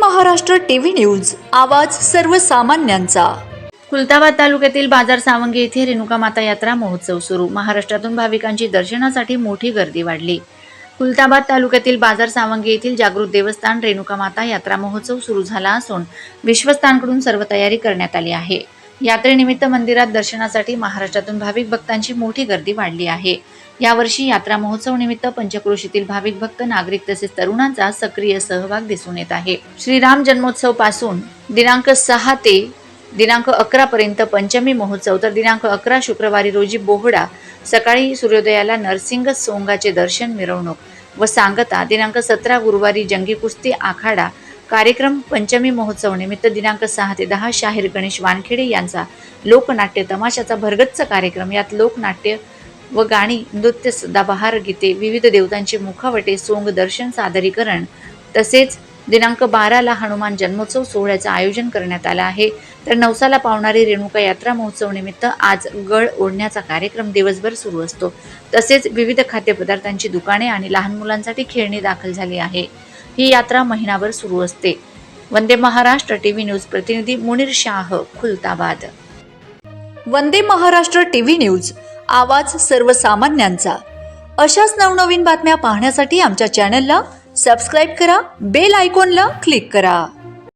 Maharashtra TV news. आवाज सर्वसामान्यांचा. खुलताबाद तालुक्यातील बाजार सावंगी येथे रेणुका माता यात्रा महोत्सव सुरू. महाराष्ट्रातून भाविकांची दर्शनासाठी मोठी गर्दी वाढली. खुलताबाद तालुक्यातील बाजार सावंगी येथील जागृत देवस्थान रेणुका माता यात्रा महोत्सव सुरू झाला असून विश्वस्थानकडून सर्व तयारी करण्यात आली आहे. यात्रेनिमित्त मंदिरात दर्शनासाठी महाराष्ट्रातून भाविक भक्तांची मोठी गर्दी वाढली आहे. यावर्षी यात्रा महोत्सव निमित्त पंचक्रोशीतील भाविक भक्त नागरिक तसेच तरुणांचा सक्रिय सहभाग दिसून येत आहे. श्रीराम जन्मोत्सवपासून दिनांक सहा ते दिनांक अकरा पर्यंत पंचमी महोत्सव तर दिनांक अकरा शुक्रवारी रोजी बोहडा सकाळी सूर्योदयाला नरसिंग सोंगाचे दर्शन मिरवणूक व सांगता दिनांक सतरा गुरुवारी जंगी कुस्ती आखाडा कार्यक्रम पंचमी महोत्सव निमित्त दिनांक सहा ते दहा शाहीर गणेश वानखेडे यांचा लोकनाट्य तमाशाचा भरगच्च कार्यक्रम. यात लोकनाट्य व गाणी नृत्य सदाबहार गीते विविध देवतांचे मुखावटे सोंग दर्शन सादरीकरण तसेच दिनांक बाराला हनुमान जन्मोत्सव सोहळ्याचं आयोजन करण्यात आलं आहे. तर नवसाला पावणारी रेणुका यात्रा महोत्सव निमित्त आज गळ ओढण्याचा कार्यक्रम दिवसभर सुरू असतो. तसेच विविध खाद्यपदार्थांची दुकाने आणि लहान मुलांसाठी खेळणी दाखल झाली आहे. ही यात्रा महिनाभर सुरू असते. वंदे महाराष्ट्र टीव्ही न्यूज प्रतिनिधी मुनीर शाह खुलताबाद. वंदे महाराष्ट्र टीव्ही न्यूज आवाज सर्वसामान्यांचा. अशाच नवनवीन बातम्या पाहण्यासाठी आमच्या चॅनलला सबस्क्राईब करा बेल आयकॉनला क्लिक करा.